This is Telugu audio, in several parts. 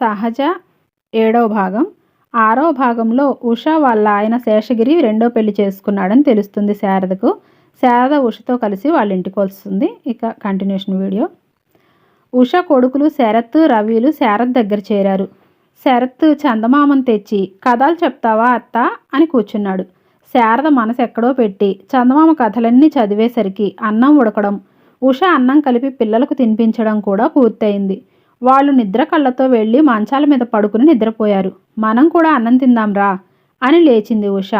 సహజ ఏడవ భాగం. ఆరవ భాగంలో ఉష వాళ్ళ ఆయన శేషగిరి రెండో పెళ్ళి చేసుకున్నాడని తెలుస్తుంది శారదకు. శారద ఉషతో కలిసి వాళ్ళ ఇంటికి వస్తుంది. ఇక కంటిన్యూషన్ వీడియో ఉష కొడుకులు శరత్ రవిలు శారద్ దగ్గర చేరారు. శరత్ చందమామను తెచ్చి కథలు చెప్తావా అత్త? అని కూర్చున్నాడు. శారద మనసు ఎక్కడో పెట్టి చందమామ కథలన్నీ చదివేసరికి అన్నం ఉడకడం ఉష అన్నం కలిపి పిల్లలకు తినిపించడం కూడా పూర్తయింది. వాళ్ళు నిద్ర కళ్ళతో వెళ్ళి మంచాల మీద పడుకుని నిద్రపోయారు. మనం కూడా అన్నం తిందాంరా అని లేచింది ఉష.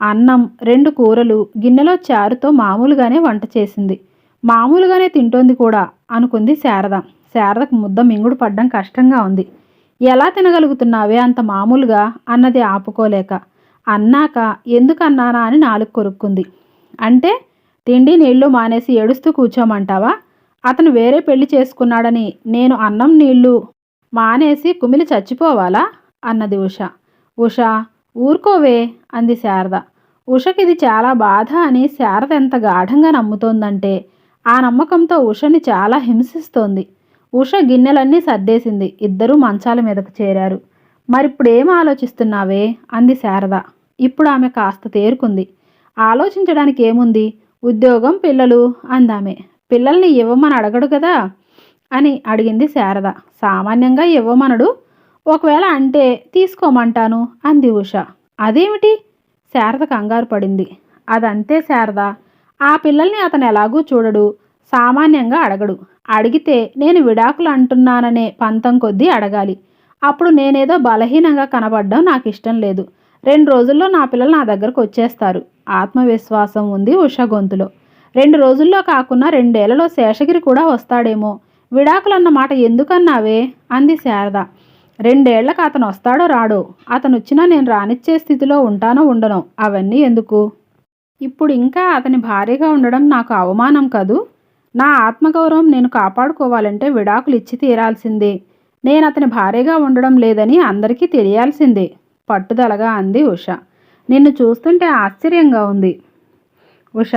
అన్నం రెండు కూరలు గిన్నెలో చారుతో మామూలుగానే వంట చేసింది. మామూలుగానే తింటోంది కూడా అనుకుంది శారద. శారదకు ముద్ద మింగుడు పడ్డం కష్టంగా ఉంది. ఎలా తినగలుగుతున్నావే అంత మామూలుగా అన్నది ఆపుకోలేక. అన్నాక ఎందుకన్నానా అని నాలుగు కొరుక్కుంది. అంటే తిండి నీళ్ళు మానేసి ఏడుస్తూ కూర్చోమంటావా? అతను వేరే పెళ్ళి చేసుకున్నాడని నేను అన్నం నీళ్ళు మానేసి కుమిలి చచ్చిపోవాలా? అన్నది ఉష. ఉష ఊరుకోవే అంది శారద. ఉషకి ఇది చాలా బాధ అని శారద ఎంత గాఢంగా నమ్ముతోందంటే ఆ నమ్మకంతో ఉషని చాలా హింసిస్తోంది. ఉష గిన్నెలన్నీ సర్దేసింది ఇద్దరూ మంచాల మీదకు చేరారు. మరిప్పుడేం ఆలోచిస్తున్నావే? అంది శారద. ఇప్పుడు ఆమె కాస్త తేరుకుంది. ఆలోచించడానికి ఏముంది ఉద్యోగం పిల్లలు అందామె. పిల్లల్ని ఇవ్వమని అడగడు కదా? అని అడిగింది శారద. సామాన్యంగా ఇవ్వమనడు. ఒకవేళ అంటే తీసుకోమంటాను అంది ఉష. అదేమిటి? శారద కంగారు పడింది. అదంతే శారద. ఆ పిల్లల్ని అతను ఎలాగూ చూడడు. సామాన్యంగా అడగడు. అడిగితే నేను విడాకులు అంటున్నాననే పంతం కొద్దీ అడగాలి. అప్పుడు నేనేదో బలహీనంగా కనబడడం నాకు ఇష్టం లేదు. రెండు రోజుల్లో నా పిల్లలు నా దగ్గరకు వచ్చేస్తారు. ఆత్మవిశ్వాసం ఉంది ఉష గొంతులో. రెండు రోజుల్లో కాకుండా రెండేళ్ళలో శేషగిరి కూడా వస్తాడేమో. విడాకులన్న మాట ఎందుకన్నావే? అంది శారద. రెండేళ్ళకు అతను వస్తాడో రాడో? అతను వచ్చినా నేను రానిచ్చే స్థితిలో ఉంటానో ఉండను? అవన్నీ ఎందుకు? ఇప్పుడు ఇంకా అతని భార్యగా ఉండడం నాకు అవమానం కదూ? నా ఆత్మగౌరవం నేను కాపాడుకోవాలంటే విడాకులు ఇచ్చి తీరాల్సిందే. నేను అతని భార్యగా ఉండడం లేదని అందరికీ తెలియాల్సిందే. పట్టుదలగా అంది ఉష. నిన్ను చూస్తుంటే ఆశ్చర్యంగా ఉంది. ఉష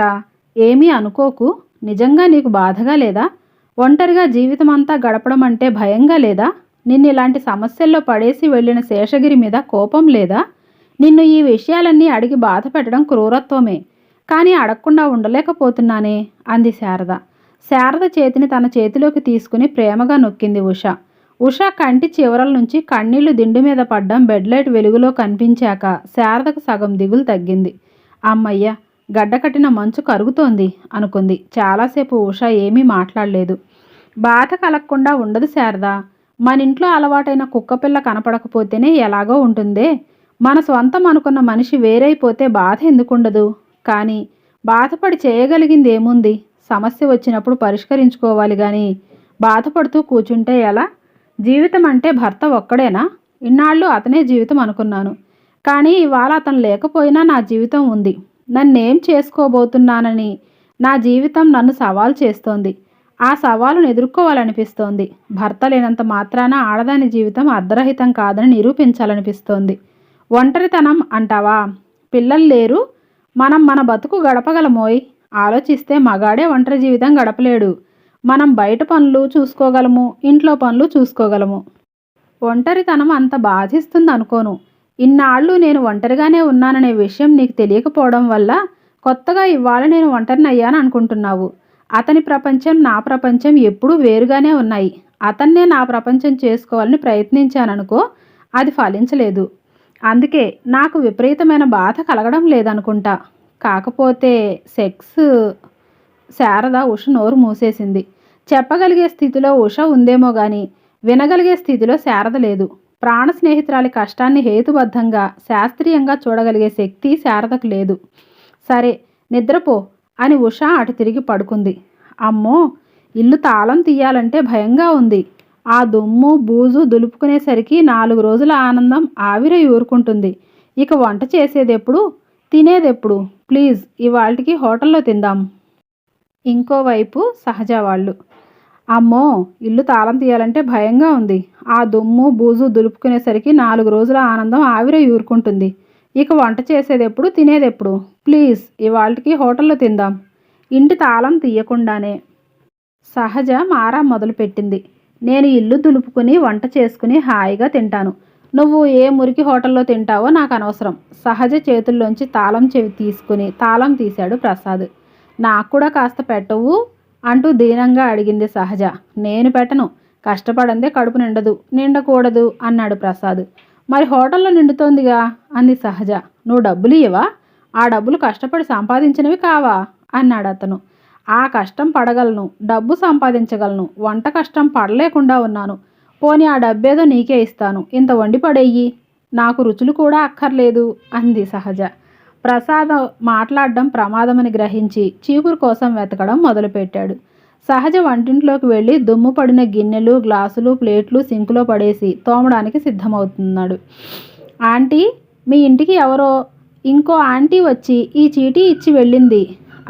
ఏమీ అనుకోకు. నిజంగా నీకు బాధగా లేదా? ఒంటరిగా జీవితం అంతా గడపడం అంటే భయంగా లేదా? నిన్ను ఇలాంటి సమస్యల్లో పడేసి వెళ్ళిన శేషగిరి మీద కోపం లేదా? నిన్ను ఈ విషయాలన్నీ అడిగి బాధ పెట్టడం క్రూరత్వమే. కానీ అడగకుండా ఉండలేకపోతున్నానే? అంది శారద. శారద చేతిని తన చేతిలోకి తీసుకుని ప్రేమగా నొక్కింది ఉష. ఉష కంటి చివరల నుంచి కన్నీళ్ళు దిండు మీద పడ్డం బెడ్లైట్ వెలుగులో కనిపించాక శారదకు సగం దిగులు తగ్గింది. అమ్మయ్య! గడ్డకట్టిన మంచు కరుగుతోంది అనుకుంది. చాలాసేపు ఉష ఏమీ మాట్లాడలేదు. బాధ కలగకుండా ఉండదు శారద. మన ఇంట్లో అలవాటైన కుక్కపిల్ల కనపడకపోతేనే ఎలాగో ఉంటుందే. మన స్వంతం అనుకున్న మనిషి వేరైపోతే బాధ ఎందుకుండదు? కానీ బాధపడి చేయగలిగింది ఏముంది సమస్య వచ్చినప్పుడు పరిష్కరించుకోవాలి కానీ బాధపడుతూ కూర్చుంటే ఎలా? జీవితం అంటే భర్త ఒక్కడేనా? ఇన్నాళ్ళు అతనే జీవితం అనుకున్నాను. కానీ ఇవాళ అతను లేకపోయినా నా జీవితం ఉంది. నన్నేం చేసుకోబోతున్నానని నా జీవితం నన్ను సవాల్ చేస్తోంది. ఆ సవాలును ఎదుర్కోవాలనిపిస్తోంది. భర్త లేనంత మాత్రాన ఆడదాని జీవితం అర్ధరహితం కాదని నిరూపించాలనిపిస్తోంది. ఒంటరితనం అంటావా? పిల్లలు లేరు. మనం మన బతుకు గడపగలమోయ్? ఆలోచిస్తే మగాడే ఒంటరి జీవితం గడపలేడు. మనం బయట పనులు చూసుకోగలము ఇంట్లో పనులు చూసుకోగలము. ఒంటరితనం అంత బాధిస్తుంది అనుకోను ఇన్నాళ్ళు నేను ఒంటరిగానే ఉన్నాననే విషయం నీకు తెలియకపోవడం వల్ల కొత్తగా ఇవాళ నేను ఒంటరిని అయ్యాను అనుకుంటున్నావు. అతని ప్రపంచం నా ప్రపంచం ఎప్పుడూ వేరుగానే ఉన్నాయి. అతన్నే నా ప్రపంచం చేసుకోవాలని ప్రయత్నించాననుకో అది ఫలించలేదు. అందుకే నాకు విపరీతమైన బాధ కలగడం లేదనుకుంటా. కాకపోతే సెక్స్ శారద ఉష నోరు మూసేసింది. చెప్పగలిగే స్థితిలో ఉష ఉందేమో కానీ వినగలిగే స్థితిలో శారద లేదు. ప్రాణ స్నేహితురాలి కష్టాన్ని హేతుబద్ధంగా శాస్త్రీయంగా చూడగలిగే శక్తి శారదకు లేదు. సరే నిద్రపో అని ఉషా అటు తిరిగి పడుకుంది. అమ్మో ఇల్లు తాళం తీయాలంటే భయంగా ఉంది. ఆ దుమ్ము బూజు దులుపుకునేసరికి నాలుగు రోజుల ఆనందం ఆవిరై ఊరుకుంటుంది. ఇక వంట చేసేదెప్పుడు? తినేదెప్పుడు? ప్లీజ్ ఇవాళకి హోటల్లో తిందాం. ఇంకోవైపు సహజ వాళ్ళు. అమ్మో ఇల్లు తాళం తీయాలంటే భయంగా ఉంది. ఆ దుమ్ము బూజు దులుపుకునేసరికి నాలుగు రోజుల ఆనందం ఆవిరే ఊరుకుంటుంది. ఇక వంట చేసేదెప్పుడు తినేదెప్పుడు? ప్లీజ్ ఇవాళకి హోటల్లో తిందాం. ఇంటి తాళం తీయకుండానే. సహజ మారా మొదలుపెట్టింది. నేను ఇల్లు దులుపుకుని వంట చేసుకుని హాయిగా తింటాను. నువ్వు ఏ మురికి హోటల్లో తింటావో నాకు అనవసరం. సహజ చేతుల్లోంచి తాళం చెవి తీసుకుని తాళం తీశాడు ప్రసాద్. నాకు కూడా కాస్త పెట్టవు? అంటూ దీనంగా అడిగింది సహజ. నేను పెట్టను. కష్టపడందే కడుపు నిండదు. నిండకూడదు అన్నాడు ప్రసాద్. మరి హోటల్లో నిండుతోందిగా అంది సహజ. నువ్వు డబ్బులు ఇవ్వవా ఆ డబ్బులు కష్టపడి సంపాదించినవి కావా అన్నాడు అతను. ఆ కష్టం పడగలను. డబ్బు సంపాదించగలను. వంట కష్టం పడలేకుండా ఉన్నాను. పోనీ ఆ డబ్బేదో నీకే ఇస్తాను. ఇంత వండి పడేయి నాకు రుచులు కూడా అక్కర్లేదు అంది సహజ. ప్రసాద్ మాట్లాడడం ప్రమాదమని గ్రహించి చీపురు కోసం వెతకడం మొదలుపెట్టాడు. సహజ వంటింట్లోకి వెళ్ళి దుమ్ము పడిన గిన్నెలు గ్లాసులు ప్లేట్లు సింకులో పడేసి తోమడానికి సిద్ధమవుతున్నాడు. ఆంటీ మీ ఇంటికి ఎవరో ఇంకో ఆంటీ వచ్చి ఈ చీటీ ఇచ్చి వెళ్ళింది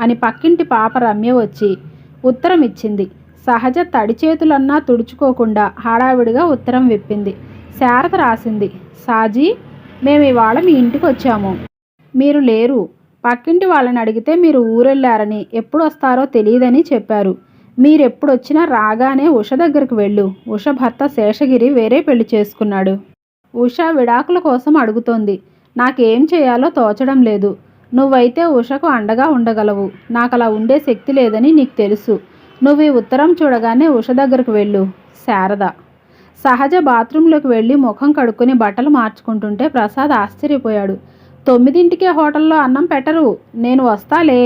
అని పక్కింటి పాప రమ్య వచ్చి ఉత్తరం ఇచ్చింది సహజ తడి చేతులన్నా తుడుచుకోకుండా హడావిడిగా ఉత్తరం విప్పింది. శారద రాసింది సాజీ మేము ఇవాళ మీ ఇంటికి వచ్చాము. మీరు లేరు. పక్కింటి వాళ్ళని అడిగితే మీరు ఊరెళ్ళారని ఎప్పుడు వస్తారో తెలియదని చెప్పారు. మీరెప్పుడొచ్చినా రాగానే ఉష దగ్గరికి వెళ్ళు. ఉష భర్త శేషగిరి వేరే పెళ్ళి చేసుకున్నాడు. ఉష విడాకుల కోసం అడుగుతోంది. నాకేం చేయాలో తోచడం లేదు. నువ్వైతే ఉషకు అండగా ఉండగలవు. నాకు అలా ఉండే శక్తి లేదని నీకు తెలుసు. నువ్వు ఈ ఉత్తరం చూడగానే ఉష దగ్గరకు వెళ్ళు. శారద. సహజ బాత్రూంలోకి వెళ్ళి ముఖం కడుక్కొని బట్టలు మార్చుకుంటుంటే ప్రసాద్ ఆశ్చర్యపోయాడు. తొమ్మిదింటికే హోటల్లో అన్నం పెట్టరు. నేను వస్తాలే.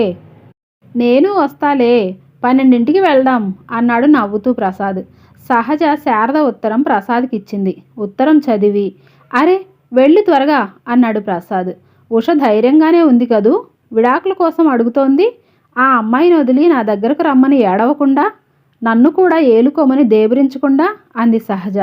నేను వస్తాలే. పన్నెండింటికి వెళ్దాం అన్నాడు నవ్వుతూ ప్రసాద్. సహజ శారద ఉత్తరం ప్రసాద్కి ఇచ్చింది ఉత్తరం చదివి అరే వెళ్ళి త్వరగా అన్నాడు ప్రసాద్. ఉష ధైర్యంగానే ఉంది కదూ? విడాకుల కోసం అడుగుతోంది. ఆ అమ్మాయిని వదిలి నా దగ్గరకు రమ్మని ఏడవకుండా నన్ను కూడా ఏలుకోమని దేబరించకుండా అంది సహజ.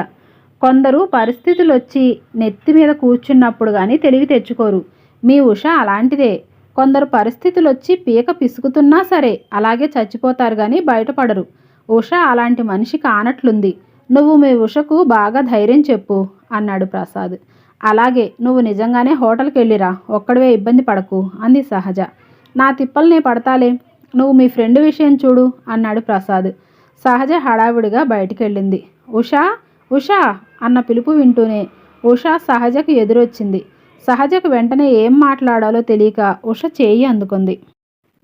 కొందరు పరిస్థితులు వచ్చి నెత్తి మీద కూర్చున్నప్పుడు కానీ తెలివి తెచ్చుకోరు. మీ ఉష అలాంటిదే. కొందరు పరిస్థితులు వచ్చి పీక పిసుకుతున్నా సరే అలాగే చచ్చిపోతారు కానీ బయటపడరు. ఉష అలాంటి మనిషి కానట్లుంది. నువ్వు మీ ఉషకు బాగా ధైర్యం చెప్పు అన్నాడు ప్రసాద్. అలాగే నువ్వు నిజంగానే హోటల్కి వెళ్ళిరా ఒక్కడివే ఇబ్బంది పడకు అంది సహజ. నా తిప్పల్నే పడతాలే నువ్వు మీ ఫ్రెండ్ విషయం చూడు అన్నాడు ప్రసాద్. సహజ హడావిడిగా బయటికి వెళ్ళింది ఉషా ఉషా అన్న పిలుపు వింటూనే ఉషా సహజకు ఎదురొచ్చింది. సహజకు వెంటనే ఏం మాట్లాడాలో తెలియక ఉష చేయి అందుకుంది.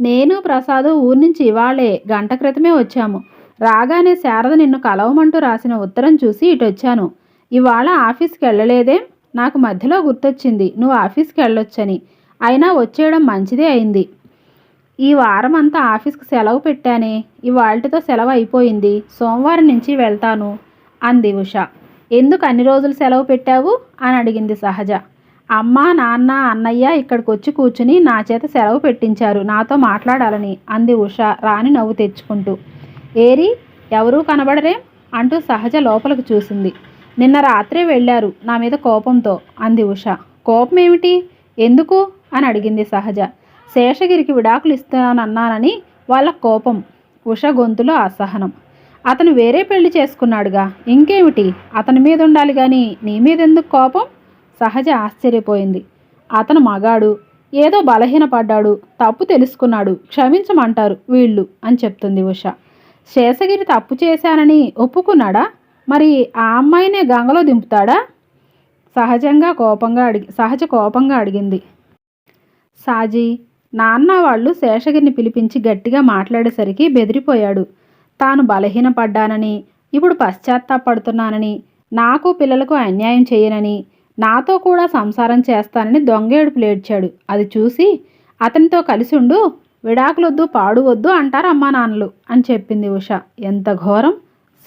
నేను ప్రసాద్ ఊరి నుంచి ఇవాళే గంట క్రితమే వచ్చాము. రాగానే శారద నిన్ను కలవమంటూ రాసిన ఉత్తరం చూసి ఇటొచ్చాను. ఇవాళ ఆఫీస్కి వెళ్ళలేదే? నాకు మధ్యలో గుర్తొచ్చింది నువ్వు ఆఫీస్కి వెళ్ళొచ్చని. అయినా వచ్చేయడం మంచిదే అయింది. ఈ వారం అంతా ఆఫీస్కి సెలవు పెట్టానే ఇవాళతో సెలవు అయిపోయింది. సోమవారం నుంచి వెళ్తాను అంది ఉష. ఎందుకు అన్ని రోజులు సెలవు పెట్టావు? అని అడిగింది సహజ. అమ్మ నాన్న అన్నయ్య ఇక్కడికి వచ్చి కూర్చుని నా చేత సెలవు పెట్టించారు. నాతో మాట్లాడాలని అంది ఉష రాని నవ్వు తెచ్చుకుంటూ. ఏరి ఎవరూ కనబడరేం? అంటూ సహజ లోపలికి చూసింది. నిన్న రాత్రే వెళ్ళారు నా మీద కోపంతో అంది ఉష. కోపం ఏమిటి ఎందుకు? అని అడిగింది సహజ. శేషగిరికి విడాకులు ఇస్తున్నానన్నానని వాళ్ళ కోపం. ఉష గొంతులో అసహనం. అతను వేరే పెళ్ళి చేసుకున్నాడుగా. ఇంకేమిటి? అతని మీద ఉండాలి కానీ నీ మీద ఎందుకు కోపం? సహజ ఆశ్చర్యపోయింది. అతను మగాడు ఏదో బలహీనపడ్డాడు తప్పు తెలుసుకున్నాడు క్షమించమంటారు వీళ్ళు అని చెప్తుంది ఉష. శేషగిరి తప్పు చేశానని ఒప్పుకున్నాడా? మరి ఆ అమ్మాయినే గంగలో దింపుతాడా? సహజంగా కోపంగా అడిగి సహజ కోపంగా అడిగింది. సాజీ నాన్న వాళ్ళు శేషగిరిని పిలిపించి గట్టిగా మాట్లాడేసరికి బెదిరిపోయాడు. తాను బలహీనపడ్డానని ఇప్పుడు పశ్చాత్తాపడుతున్నానని నాకు పిల్లలకు అన్యాయం చేయనని నాతో కూడా సంసారం చేస్తానని దొంగేడుపు లేడ్చాడు అది చూసి అతనితో కలిసి ఉండు విడాకులొద్దు పాడువద్దు అంటారు అమ్మా నాన్నలు అని చెప్పింది ఉష. ఎంత ఘోరం!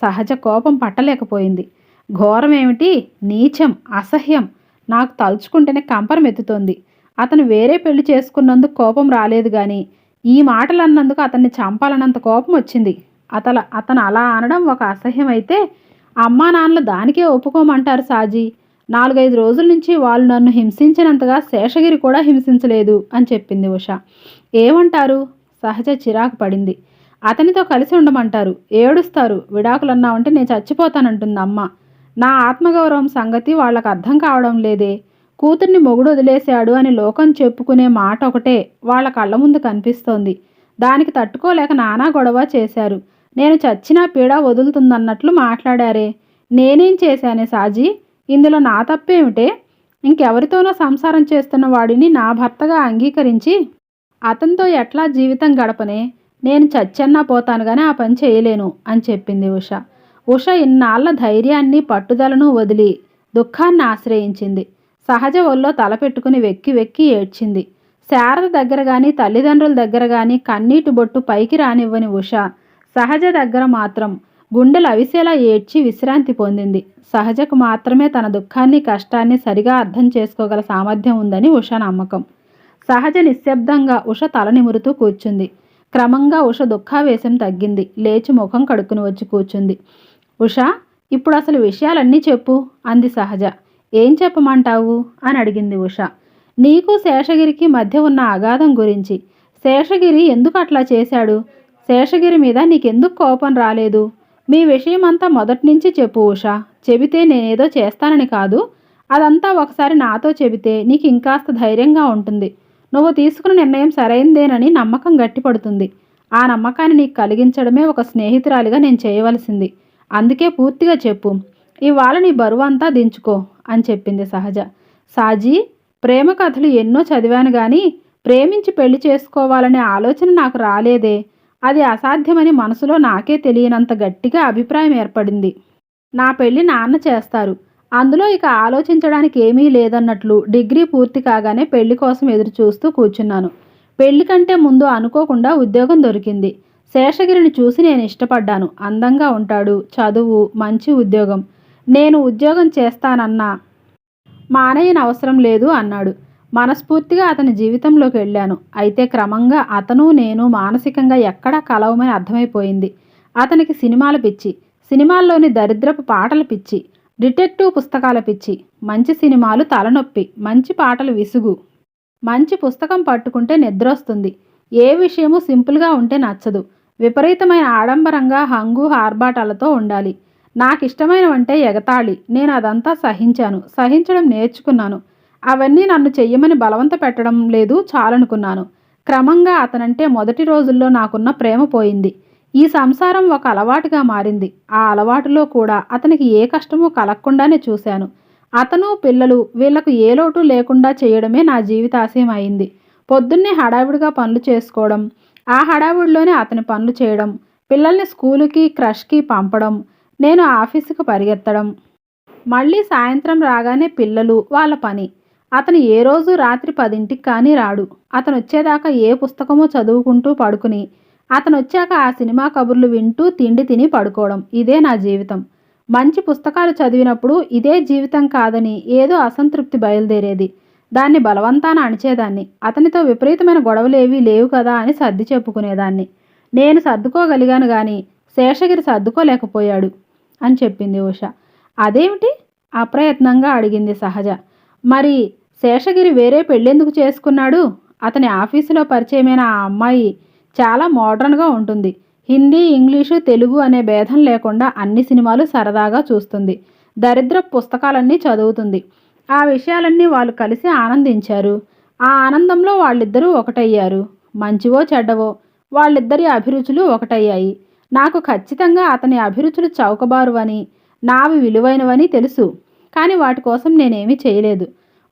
సహజ కోపం పట్టలేకపోయింది. ఘోరం ఏమిటి? నీచం అసహ్యం. నాకు తలుచుకుంటేనే కంపరం ఎత్తుతోంది. అతను వేరే పెళ్ళి చేసుకున్నందుకు కోపం రాలేదు కానీ ఈ మాటలు అన్నందుకు అతన్ని చంపాలన్నంత కోపం వచ్చింది. అతల అతను అలా అనడం ఒక అసహ్యం అయితే అమ్మా నాన్నలు దానికే ఒప్పుకోమంటారు సాజీ. నాలుగైదు రోజుల నుంచి వాళ్ళు నన్ను హింసించినంతగా శేషగిరి కూడా హింసించలేదు అని చెప్పింది ఉష. ఏమంటారు? సహజ చిరాకు పడింది. అతనితో కలిసి ఉండమంటారు. ఏడుస్తారు. విడాకులన్నావంటే నేను చచ్చిపోతానంటుంది అమ్మ. నా ఆత్మగౌరవం సంగతి వాళ్ళకు అర్థం కావడం లేదే. కూతుర్ని మొగుడు వదిలేశాడు అని లోకం చెప్పుకునే మాట ఒకటే వాళ్ళ కళ్ళ ముందు కనిపిస్తోంది. దానికి తట్టుకోలేక నానా గొడవ చేశారు. నేను చచ్చినా పీడ వదులుతుందన్నట్లు మాట్లాడారే. నేనేం చేశానే సాజీ? ఇందులో నా తప్పేమిటే? ఇంకెవరితోనో సంసారం చేస్తున్న వాడిని నా భర్తగా అంగీకరించి అతనితో ఎట్లా జీవితం గడపనే? నేను చచ్చన్నా పోతాను కానీ ఆ పని చేయలేను అని చెప్పింది ఉష. ఉష ఇన్నాళ్ళ ధైర్యాన్ని పట్టుదలను వదిలి దుఃఖాన్ని ఆశ్రయించింది. సహజ ఒళ్ళో తలపెట్టుకుని వెక్కి వెక్కి ఏడ్చింది. శారద దగ్గర కానీ తల్లిదండ్రుల దగ్గర కానీ కన్నీటి బొట్టు పైకి రానివ్వని ఉష సహజ దగ్గర మాత్రం గుండెలు అవిసేలా ఏడ్చి విశ్రాంతి పొందింది. సహజకు మాత్రమే తన దుఃఖాన్ని కష్టాన్ని సరిగా అర్థం చేసుకోగల సామర్థ్యం ఉందని ఉష నమ్మకం. సహజ నిశ్శబ్దంగా ఉష తల నిమురుతూ కూర్చుంది. క్రమంగా ఉష దుఃఖావేశం తగ్గింది. లేచి ముఖం కడుక్కుని వచ్చి కూర్చుంది. ఉష ఇప్పుడు అసలు విషయాలన్నీ చెప్పు అంది సహజ. ఏం చెప్పమంటావు? అని అడిగింది ఉష. నీకు శేషగిరికి మధ్య ఉన్న అగాధం గురించి. శేషగిరి ఎందుకు అట్లా చేశాడు? శేషగిరి మీద నీకెందుకు కోపం రాలేదు? మీ విషయమంతా మొదటి నుంచి చెప్పు ఉషా. చెబితే నేనేదో చేస్తానని కాదు. అదంతా ఒకసారి నాతో చెబితే నీకు ఇంకాస్త ధైర్యంగా ఉంటుంది. నువ్వు తీసుకున్న నిర్ణయం సరైందేనని నమ్మకం గట్టిపడుతుంది. ఆ నమ్మకాన్ని నీకు కలిగించడమే ఒక స్నేహితురాలిగా నేను చేయవలసింది. అందుకే పూర్తిగా చెప్పు. ఇవాళ నీ బరువు అంతా దించుకో అని చెప్పింది సహజ. సాజీ ప్రేమ కథలు ఎన్నో చదివాను కానీ ప్రేమించి పెళ్ళి చేసుకోవాలనే ఆలోచన నాకు రాలేదే. అది అసాధ్యమని మనసులో నాకే తెలియనంత గట్టిగా అభిప్రాయం ఏర్పడింది. నా పెళ్ళి నాన్న చేస్తారు. అందులో ఇక ఆలోచించడానికి ఏమీ లేదన్నట్లు డిగ్రీ పూర్తి కాగానే పెళ్ళి కోసం ఎదురు చూస్తూ కూర్చున్నాను. పెళ్ళి కంటే ముందు అనుకోకుండా ఉద్యోగం దొరికింది. శేషగిరిని చూసి నేను ఇష్టపడ్డాను. అందంగా ఉంటాడు చదువు మంచి ఉద్యోగం. నేను ఉద్యోగం చేస్తానన్నా మానయ్యన అవసరం లేదు అన్నాడు. మనస్ఫూర్తిగా అతని జీవితంలోకి వెళ్ళాను. అయితే క్రమంగా అతను నేను మానసికంగా ఎక్కడా కలవమని అర్థమైపోయింది. అతనికి సినిమాల పిచ్చి సినిమాల్లోని దరిద్రపు పాటల పిచ్చి డిటెక్టివ్ పుస్తకాల పిచ్చి మంచి సినిమాలు తలనొప్పి మంచి పాటలు విసుగు. మంచి పుస్తకం పట్టుకుంటే నిద్రొస్తుంది. ఏ విషయము సింపుల్గా ఉంటే నచ్చదు. విపరీతమైన ఆడంబరంగా హంగు ఆర్భాటాలతో ఉండాలి. నాకు ఇష్టమైనవంటే ఎగతాళి. నేను అదంతా సహించాను. సహించడం నేర్చుకున్నాను. అవన్నీ నన్ను చెయ్యమని బలవంత పెట్టడం లేదు చాలనుకున్నాను. క్రమంగా అతనంటే మొదటి రోజుల్లో నాకున్న ప్రేమ పోయింది. ఈ సంసారం ఒక అలవాటుగా మారింది. ఆ అలవాటులో కూడా అతనికి ఏ కష్టమూ కలగకుండానే చూశాను. అతను పిల్లలు వీళ్ళకు ఏ లోటు లేకుండా చేయడమే నా జీవితాశయం అయింది. పొద్దున్నే హడావిడిగా పనులు చేసుకోవడం ఆ హడావిడిలోనే అతని పనులు చేయడం పిల్లల్ని స్కూలుకి క్రష్కి పంపడం నేను ఆఫీసుకు పరిగెత్తడం. మళ్ళీ సాయంత్రం రాగానే పిల్లలు వాళ్ళ పని. అతను ఏ రోజు రాత్రి పదింటికి కానీ రాడు. అతను వచ్చేదాకా ఏ పుస్తకమో చదువుకుంటూ పడుకుని అతను వచ్చాక ఆ సినిమా కబుర్లు వింటూ తిండి తిని పడుకోవడం. ఇదే నా జీవితం. మంచి పుస్తకాలు చదివినప్పుడు ఇదే జీవితం కాదని ఏదో అసంతృప్తి బయలుదేరేది. దాన్ని బలవంతాన అణిచేదాన్ని. అతనితో విపరీతమైన గొడవలేవీ లేవు కదా అని సర్ది చెప్పుకునేదాన్ని. నేను సర్దుకోగలిగాను కానీ శేషగిరి సర్దుకోలేకపోయాడు అని చెప్పింది ఉష. అదేమిటి? అప్రయత్నంగా అడిగింది సహజ. మరి శేషగిరి వేరే పెళ్ళెందుకు చేసుకున్నాడు? అతని ఆఫీసులో పరిచయమైన ఆ అమ్మాయి చాలా మోడర్న్గా ఉంటుంది. హిందీ ఇంగ్లీషు తెలుగు అనే భేదం లేకుండా అన్ని సినిమాలు సరదాగా చూస్తుంది. దరిద్ర పుస్తకాలన్నీ చదువుతుంది. ఆ విషయాలన్నీ వాళ్ళు కలిసి ఆనందించారు. ఆ ఆనందంలో వాళ్ళిద్దరూ ఒకటయ్యారు. మంచివో చెడ్డవో వాళ్ళిద్దరి అభిరుచులు ఒకటయ్యాయి. నాకు ఖచ్చితంగా అతని అభిరుచులు చౌకబారువని నావి విలువైనవని తెలుసు. కానీ వాటి కోసం నేనేమీ చేయలేదు.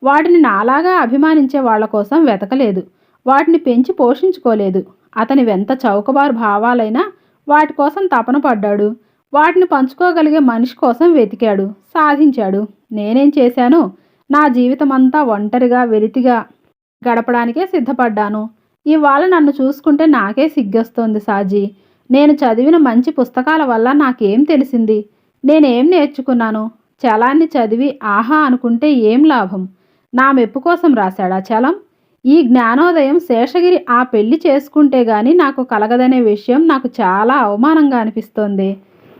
వాటిని నాలాగా అభిమానించే వాళ్ళ కోసం వెతకలేదు. వాటిని పెంచి పోషించుకోలేదు. అతని వెంత చౌకబారు భావాలైనా వాటి కోసం తపన పడ్డాడు. వాటిని పంచుకోగలిగే మనిషి కోసం వెతికాడు సాధించాడు. నేనేం చేశాను? నా జీవితమంతా ఒంటరిగా వెలితిగా గడపడానికే సిద్ధపడ్డాను. ఇవాళ నన్ను చూసుకుంటే నాకే సిగ్గొస్తోంది సాజీ. నేను చదివిన మంచి పుస్తకాల వల్ల నాకేం తెలిసింది? నేనేం నేర్చుకున్నాను? చలాన్ని చదివి ఆహా అనుకుంటే ఏం లాభం? నా మెప్పు కోసం రాశాడా చలం? ఈ జ్ఞానోదయం శేషగిరి ఆ పెళ్ళి చేసుకుంటే గాని నాకు కలగదనే విషయం నాకు చాలా అవమానంగా అనిపిస్తోంది.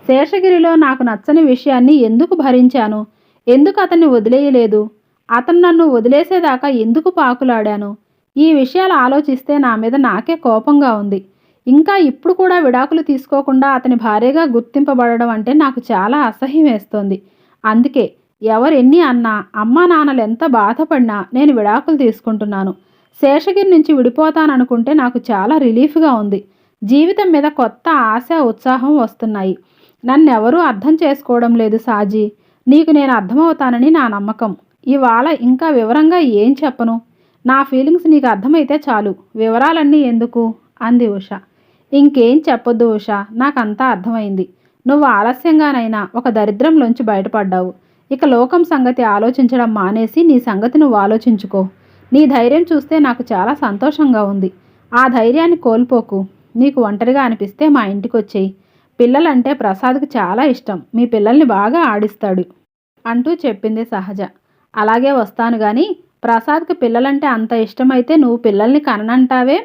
శేషగిరిలో నాకు నచ్చని విషయాన్ని ఎందుకు భరించాను? ఎందుకు అతన్ని వదిలేయలేదు? అతను నన్ను వదిలేసేదాకా ఎందుకు పాకులాడాను? ఈ విషయాలు ఆలోచిస్తే నా మీద నాకే కోపంగా ఉంది. ఇంకా ఇప్పుడు కూడా విడాకులు తీసుకోకుండా అతని భార్యగా గుర్తింపబడడం అంటే నాకు చాలా అసహ్యం వేస్తోంది. అందుకే ఎవరెన్ని అన్నా అమ్మా నాన్నలు ఎంత బాధపడినా నేను విడాకులు తీసుకుంటున్నాను. శేషగిరి నుంచి విడిపోతాననుకుంటే నాకు చాలా రిలీఫ్గా ఉంది. జీవితం మీద కొత్త ఆశ ఉత్సాహం వస్తున్నాయి. నన్నెవరూ అర్థం చేసుకోవడం లేదు సాజీ. నీకు నేను అర్థమవుతానని నా నమ్మకం. ఇవాళ ఇంకా వివరంగా ఏం చెప్పను? నా ఫీలింగ్స్ నీకు అర్థమైతే చాలు. వివరాలన్నీ ఎందుకు? అంది ఉష. ఇంకేం చెప్పొద్దు ఉష. నాకంతా అర్థమైంది. నువ్వు ఆలస్యంగానైనా ఒక దరిద్రంలోంచి బయటపడ్డావు. ఇక లోకం సంగతి ఆలోచించడం మానేసి నీ సంగతి నువ్వు ఆలోచించుకో. నీ ధైర్యం చూస్తే నాకు చాలా సంతోషంగా ఉంది. ఆ ధైర్యాన్ని కోల్పోకు. నీకు ఒంటరిగా అనిపిస్తే మా ఇంటికి వచ్చేయి పిల్లలంటే ప్రసాద్కి చాలా ఇష్టం. మీ పిల్లల్ని బాగా ఆడిస్తాడు. అంటూ చెప్పింది సహజ. అలాగే వస్తాను గాని ప్రసాద్కి పిల్లలంటే అంత ఇష్టమైతే నువ్వు పిల్లల్ని కననంటావే?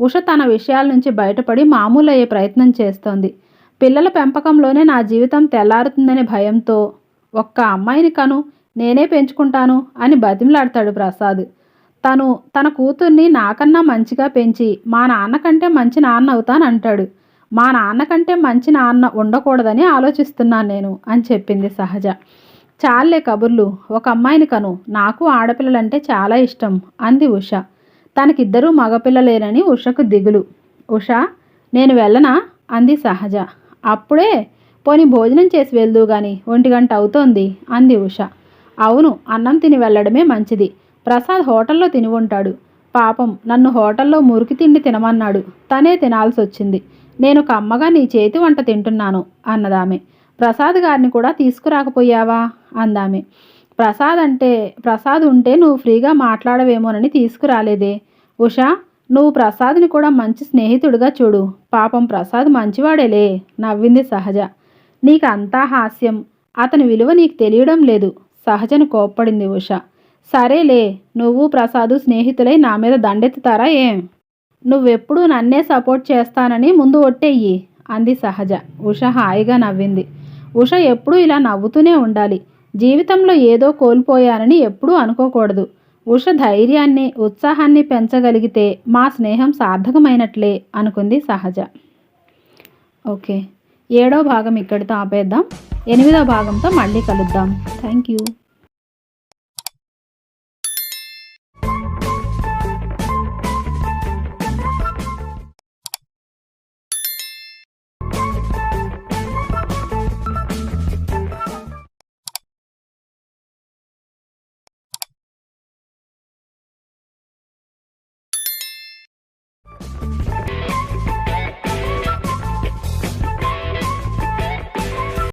ఉష తన విషయాల నుంచి బయటపడి మామూలు అయ్యే ప్రయత్నం చేస్తోంది. పిల్లల పెంపకంలోనే నా జీవితం తెల్లారుతుందనే భయంతో ఒక్క అమ్మాయిని కను నేనే పెంచుకుంటాను అని బతిమలాడతాడు ప్రసాద్. తను తన కూతుర్ని నాకన్నా మంచిగా పెంచి మా నాన్నకంటే మంచి నాన్న అవుతానంటాడు మా నాన్నకంటే మంచి నాన్న ఉండకూడదని ఆలోచిస్తున్నాను నేను అని చెప్పింది సహజ. చాలే కబుర్లు ఒక అమ్మాయిని కను నాకు ఆడపిల్లలంటే చాలా ఇష్టం అంది ఉష. తనకిద్దరూ మగపిల్లలేనని ఉషకు దిగులు. ఉష నేను వెళ్ళనా? అంది సహజ. అప్పుడే పోని భోజనం చేసి వెళ్దు గాని ఒంటి గంట అవుతోంది అంది ఉష. అవును అన్నం తిని వెళ్ళడమే మంచిది. ప్రసాద్ హోటల్లో తిని ఉంటాడు. పాపం నన్ను హోటల్లో మురికి తిండి తినమన్నాడు. తనే తినాల్సి వచ్చింది నేను కమ్మగా నీ చేతి వంట తింటున్నాను అన్నదామె. ప్రసాద్ గారిని కూడా తీసుకురాకపోయావా? అందామె. ప్రసాద్ అంటే ప్రసాద్ ఉంటే నువ్వు ఫ్రీగా మాట్లాడవేమోనని తీసుకురాలేదే. ఉషా నువ్వు ప్రసాద్ని కూడా మంచి స్నేహితుడిగా చూడు. పాపం ప్రసాద్ మంచివాడేలే నవ్వింది సహజ. నీకు అంతా హాస్యం. అతని విలువ నీకు తెలియడం లేదు. సహజను కోప్పడింది ఉష. సరేలే నువ్వు ప్రసాదు స్నేహితులై నా మీద దండెత్తుతారా ఏం? నువ్వెప్పుడూ నన్నే సపోర్ట్ చేస్తానని ముందు ఒట్టేయ్యి అంది సహజ. ఉష హాయిగా నవ్వింది. ఉష ఎప్పుడూ ఇలా నవ్వుతూనే ఉండాలి. జీవితంలో ఏదో కోల్పోయానని ఎప్పుడూ అనుకోకూడదు. ఉష ధైర్యాన్ని ఉత్సాహాన్ని పెంచగలిగితే మా స్నేహం సార్థకమైనట్లే అనుకుంది సహజ. ఓకే. ఏడో భాగం ఇక్కడితో ఆపేద్దాం. ఎనిమిదో భాగంతో మళ్ళీ కలుద్దాం. Thank you